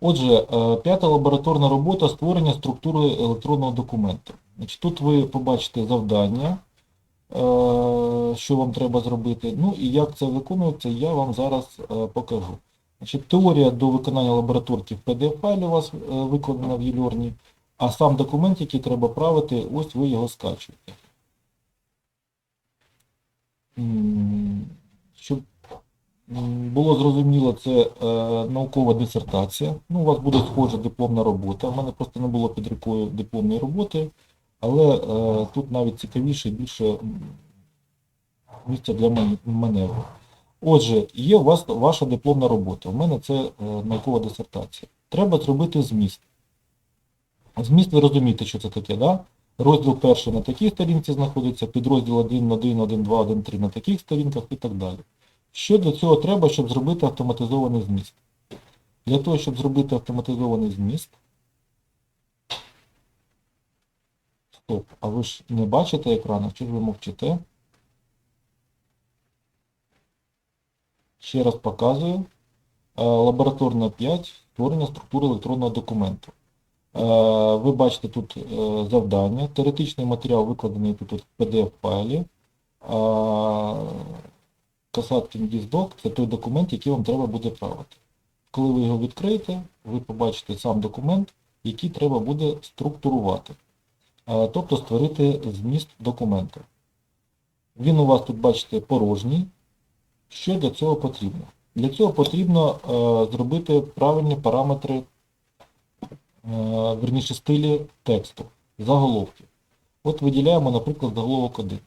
Отже, е, п'ята лабораторна робота створення структури електронного документу. Тут ви побачите завдання, е, що вам треба зробити. Ну і як це виконується, я вам зараз е, покажу. Теорія до виконання лабораторки в PDF-файлі у вас виконана в e а сам документ, який треба правити, ось ви його скачуєте. Щоб було зрозуміло, це е, наукова дисертація. Ну, у вас буде схожа дипломна робота. У мене просто не було під рукою дипломної роботи, але е, тут навіть цікавіше більше місця для ман- маневру. Отже, є у вас ваша дипломна робота. У мене це е, наукова дисертація. Треба зробити зміст. Зміст ви розумієте, що це таке, да? Розділ перший на такій сторінці знаходиться, підрозділ 1, 1, 1, 2, 1, 3 на таких сторінках і так далі. Що для цього треба, щоб зробити автоматизований зміст? Для того, щоб зробити автоматизований зміст. Стоп, а ви ж не бачите екрану, чи ж ви мовчите? Ще раз показую. Е, Лабораторна 5. Створення структури електронного документу. Е, Ви бачите тут е, завдання. Теоретичний матеріал викладений тут в PDF-файлі. Касаткін діздок це той документ, який вам треба буде правити. Коли ви його відкриєте, ви побачите сам документ, який треба буде структурувати. Тобто створити зміст документу. Він у вас тут, бачите, порожній. Що для цього потрібно? Для цього потрібно е, зробити правильні параметри, е, верніше стилі тексту, заголовки. От виділяємо, наприклад, заголовок 1.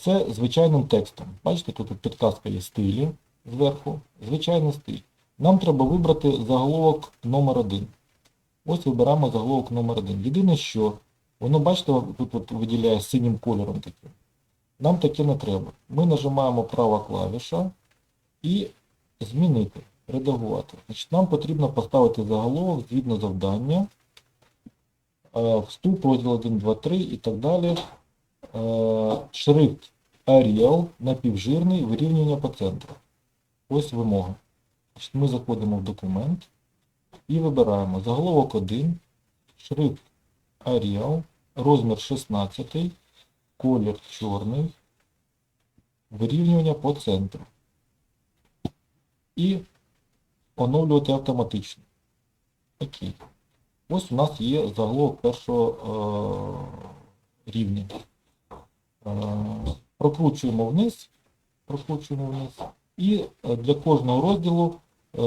Це звичайним текстом. Бачите, тут підказка є стилі зверху, звичайний стиль. Нам треба вибрати заголовок номер 1. Ось вибираємо заголовок номер 1. Єдине, що воно, бачите, тут от виділяє синім кольором таким. Нам таке не треба. Ми нажимаємо права клавіша і змінити, редагувати. Значить, нам потрібно поставити заголовок згідно завдання, вступ, розділ 1, 2, 3 і так далі. Е, Шрифт Arial, напівжирний, вирівнювання по центру. Ось вимога. Ми заходимо в документ і вибираємо заголовок 1, шрифт Arial, розмір 16, колір чорний, вирівнювання по центру. І оновлювати автоматично. Окей. Ось у нас є заголовок першого е, рівня. Прокручуємо вниз, прокручуємо вниз. І е, для кожного розділу е,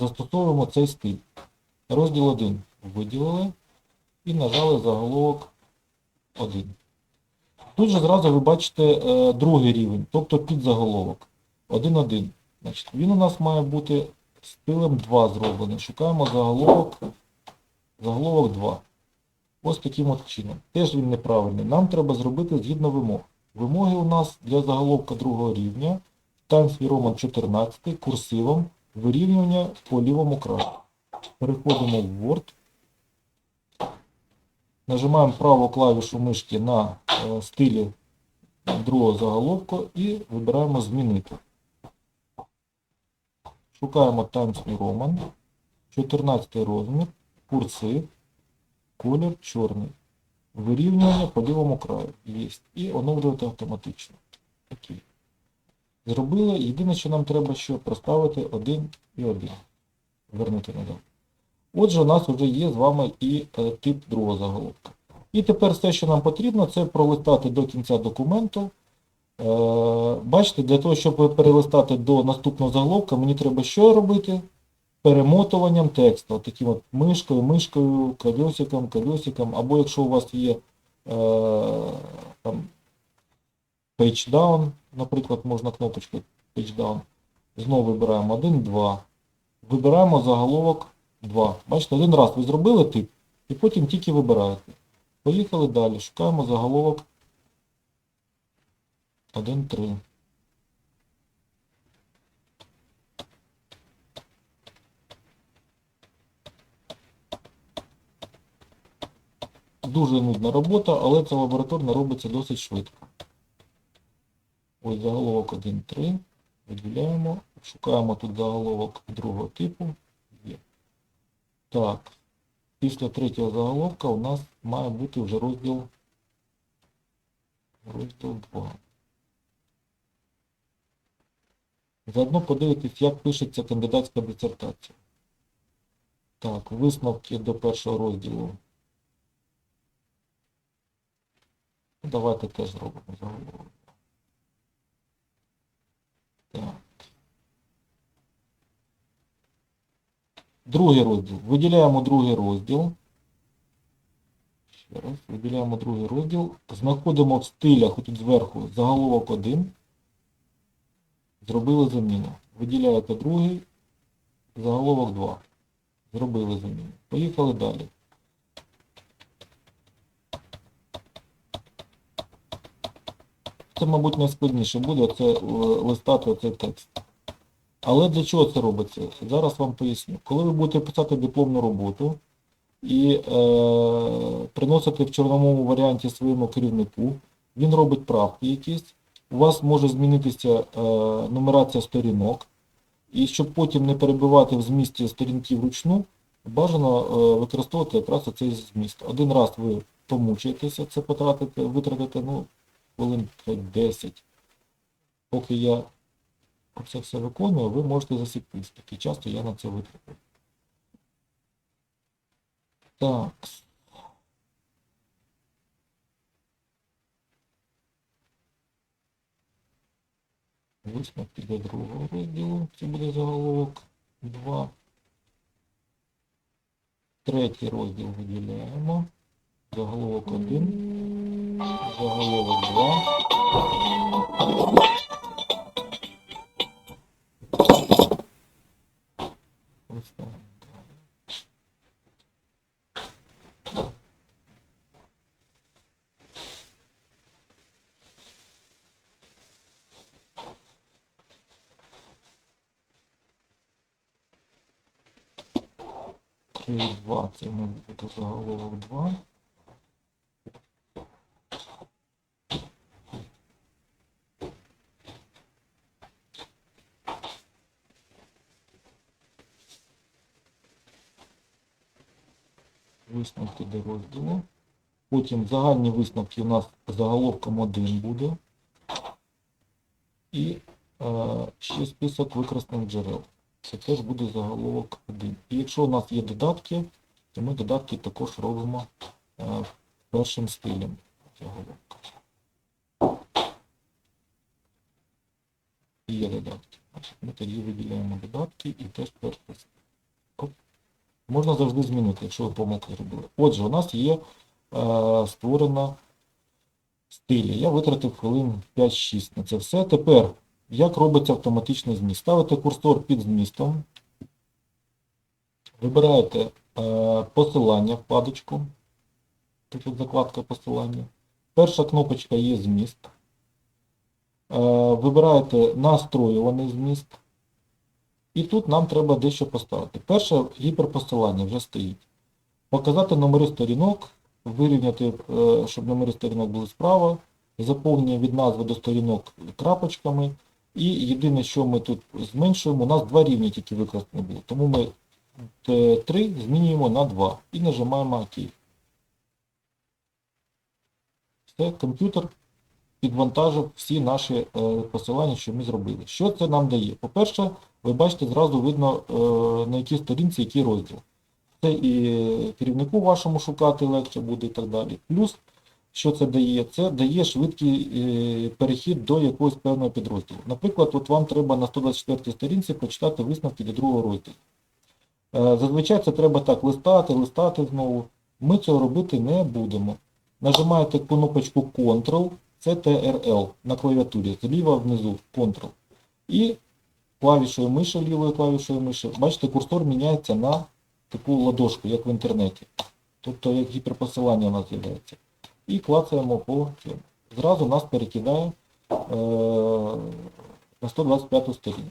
застосовуємо цей стиль. Розділ 1 виділили і нажали заголовок 1. Тут же зразу ви бачите е, другий рівень, тобто підзаголовок. 1.1. Значить, він у нас має бути стилем 2 зроблений. Шукаємо заголовок, заголовок 2. Ось таким от чином. Теж він неправильний. Нам треба зробити згідно вимог. Вимоги у нас для заголовка другого рівня. New Roman 14 курсивом вирівнювання по лівому краю. Переходимо в Word. Нажимаємо праву клавішу мишки на е, стилі другого заголовку і вибираємо змінити. Шукаємо Times New Roman, 14 розмір, курсив, колір чорний. Вирівнювання по лівому краю. Є. І оновлювати автоматично. Окей. Зробили. Єдине, що нам треба що проставити 1 і 1. Вернути назад. Отже, у нас вже є з вами і е, тип другого заголовка. І тепер все, що нам потрібно, це пролистати до кінця документу. Е, бачите, для того, щоб перелистати до наступного заголовка, мені треба що робити? Перемотуванням тексту. От таким от мишкою, мишкою, колесиком, колесиком. Або якщо у вас є е, там, page down, наприклад, можна кнопочкою page down. Знову вибираємо 1, 2. Вибираємо заголовок 2. Бачите, один раз ви зробили тип, і потім тільки вибираєте. Поїхали далі. Шукаємо заголовок 1, Дуже нудна робота, але ця лабораторна робиться досить швидко. Ось заголовок 1.3. Виділяємо. Шукаємо тут заголовок другого типу. Так. Після третього заголовка у нас має бути вже розділ. Розділ 2. Заодно подивитись, як пишеться кандидатська дисертація. Так, висновки до першого розділу. Ну, Давайте теж зробимо заголовок. Так. Другий розділ. Виділяємо другий розділ. Ще раз. Виділяємо другий розділ. Знаходимо в стилях тут зверху заголовок 1. Зробили заміну. Виділяєте другий, заголовок 2. Зробили заміну. Поїхали далі. Це, мабуть, найскладніше буде це е, листати оцей текст. Але для чого це робиться? Зараз вам поясню. Коли ви будете писати дипломну роботу і е, приносите в чорновому варіанті своєму керівнику, він робить правки якісь, у вас може змінитися е, нумерація сторінок, і щоб потім не перебивати в змісті сторінки вручну, бажано е, використовувати якраз оцей зміст. Один раз ви помучаєтеся, це потратите, витратите ну, хвилин 10. Поки я це все виконую, ви можете засікти, скільки часто я на це витратив. Так. Висновки до другого розділу. Це буде заголовок 2. Третій розділ виділяємо. Заголовок 1. Заголовок 2. Листаємо. Три, два, це ми буде заголовок 2. Висновки до розділу. Потім загальні висновки у нас заголовком 1 буде. І е, ще список використаних джерел. Це теж буде заголовок 1. І якщо у нас є додатки, то ми додатки також робимо е, першим стилем заголовка. Є додатки. Ми тоді виділяємо додатки і теж перший стиль. Можна завжди змінити, якщо ви помилку зробили. Отже, у нас є е, створена стилі. Я витратив хвилин 5-6 на це все. Тепер, як робиться автоматичний зміст? Ставите курсор під змістом, вибираєте е, посилання вкладочку. Тут закладка посилання. Перша кнопочка є зміст. Е, вибираєте настроюваний зміст. І тут нам треба дещо поставити. Перше гіперпосилання вже стоїть. Показати номери сторінок, вирівняти, е, щоб номери сторінок були справа, заповнення від назви до сторінок крапочками. І єдине, що ми тут зменшуємо, у нас два рівні тільки використані було. Тому ми 3 змінюємо на 2 і нажимаємо ОК. Все, комп'ютер підвантажив всі наші е, посилання, що ми зробили. Що це нам дає? По-перше, ви бачите, зразу видно, е, на якій сторінці який розділ. Це і керівнику вашому шукати легше буде і так далі. Плюс, що це дає? Це дає швидкий е, перехід до якогось певного підрозділу. Наприклад, от вам треба на 124 сторінці прочитати висновки до другого розділу. Е, Зазвичай це треба так листати, листати знову. Ми цього робити не будемо. Нажимаєте кнопочку Ctrl, це TRL на клавіатурі, зліва внизу Ctrl. І клавішою миші, лівою клавішою миші, бачите, курсор міняється на таку ладошку, як в інтернеті. Тобто як гіперпосилання у нас з'являється. І клацаємо по цьому. Зразу нас перекидає е, на 125 сторінку.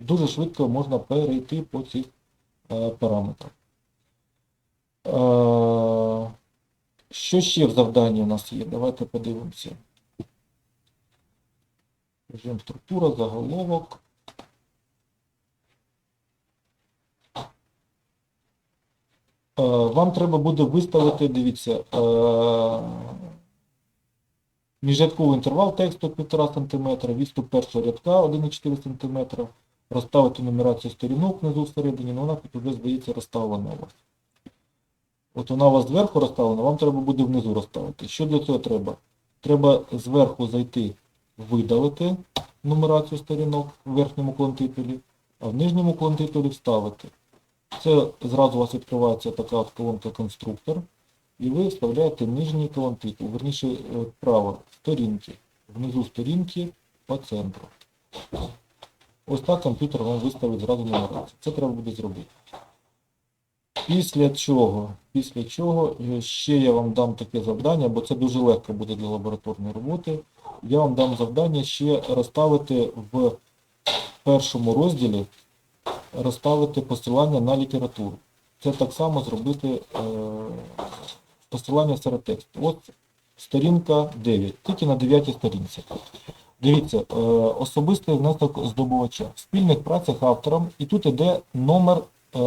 Дуже швидко можна перейти по цих е, параметрах. Е, що ще в завданні у нас є? Давайте подивимося. Режим структура, заголовок. Е, Вам треба буде виставити, дивіться, е, міжрядковий інтервал тексту 1,5 см, відступ першого рядка 1,4 см, розставити нумерацію сторінок внизу всередині, ну вона тут вже, здається, розставлена у вас. От вона у вас зверху розставлена, вам треба буде внизу розставити. Що для цього треба? Треба зверху зайти, видалити нумерацію сторінок в верхньому клонтитулі, а в нижньому клонтитулі вставити. Це зразу у вас відкривається така колонка конструктор, і ви вставляєте нижній колонтитул, верніше е, право, сторінки. Внизу сторінки по центру. Ось так комп'ютер вам виставить зразу нумерацію. Це треба буде зробити. Після чого, після чого е, ще я вам дам таке завдання, бо це дуже легко буде для лабораторної роботи. Я вам дам завдання ще розставити в першому розділі розставити посилання на літературу. Це так само зробити е, посилання серед тексту. От сторінка 9, тільки на 9 сторінці. Дивіться, е, особистий внесок здобувача. В спільних працях автором, і тут іде номер е,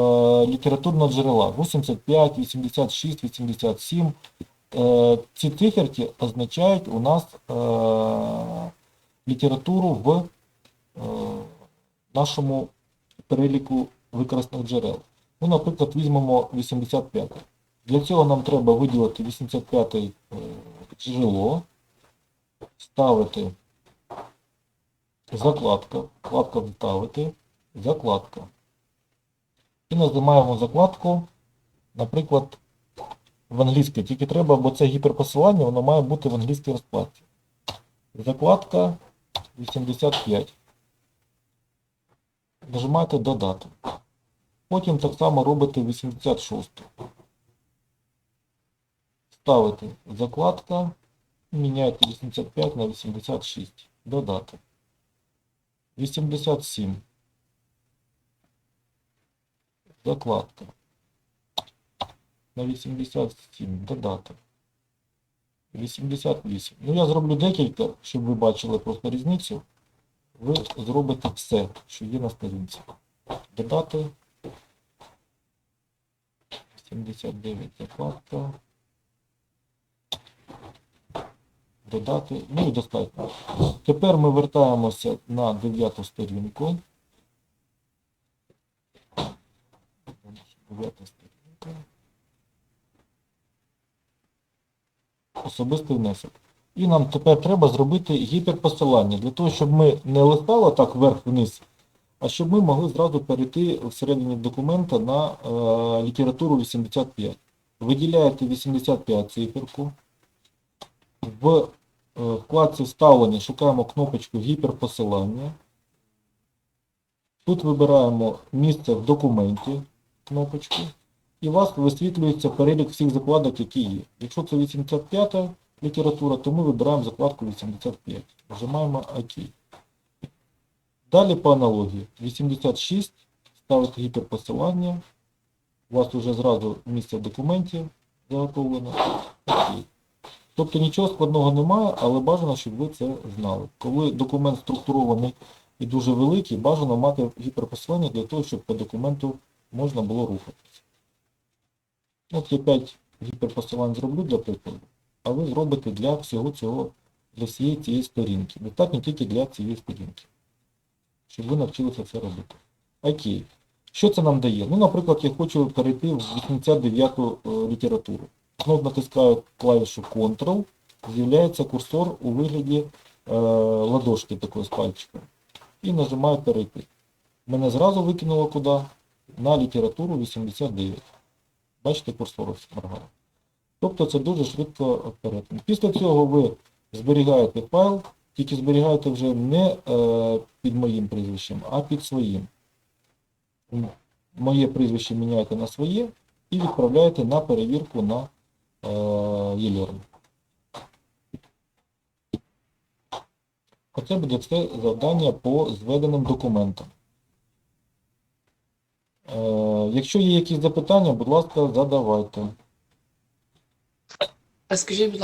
літературного джерела 85, 86, 87. Е, ці циферки означають у нас е, літературу в е, нашому переліку використаних джерел. Ну, наприклад, візьмемо 85. Для цього нам треба виділити 85 е, джерело, ставити закладка, вкладка вставити, закладка. І нажимаємо закладку, наприклад, в англійській. Тільки треба, бо це гіперпосилання, воно має бути в англійській розкладці. Закладка 85. Нажимаєте додати. Потім так само робите 86. Ставите закладка, міняєте 85 на 86. Додати. 87. Закладка. На 87. Додати. 88. Ну я зроблю декілька, щоб ви бачили просто різницю. Ви зробите все, що є на сторінці. Додати. 79 закладка. Додати. Ну і достатньо. Тепер ми вертаємося на 9 сторінку. 9 сторінка. Особистий внесок. І нам тепер треба зробити гіперпосилання, для того, щоб ми не листали так вверх-вниз, а щоб ми могли зразу перейти всередині документа на е, літературу 85. Виділяєте 85 циферку. В е, вкладці вставлення шукаємо кнопочку гіперпосилання. Тут вибираємо місце в документі кнопочку. І у вас висвітлюється перелік всіх закладок, які є. Якщо це 85 література, то ми вибираємо закладку 85. Нажимаємо ОК. Далі по аналогії. 86, ставите гіперпосилання. У вас вже зразу місце в документі заготовлено. Окей. Тобто нічого складного немає, але бажано, щоб ви це знали. Коли документ структурований і дуже великий, бажано мати гіперпосилання для того, щоб по документу можна було рухатися. От я 5 гіперпосилань зроблю для прикладу, а ви зробите для всього цього, для всієї цієї сторінки. Достатньо тільки для цієї сторінки. Щоб ви навчилися це робити. Окей. Що це нам дає? Ну, наприклад, я хочу перейти в 89-ту е, літературу. Знову натискаю клавішу Ctrl, з'являється курсор у вигляді е, ладошки такої з пальчиком. І нажимаю перейти. Мене зразу викинуло куди? На літературу 89. Бачите, курсор ось. Тобто це дуже швидко вперед. Після цього ви зберігаєте файл, тільки зберігаєте вже не е, під моїм прізвищем, а під своїм. Моє прізвище міняєте на своє і відправляєте на перевірку на е, e-learning. Оце буде все завдання по зведеним документам. Е, якщо є якісь запитання, будь ласка, задавайте. А скажіть, будь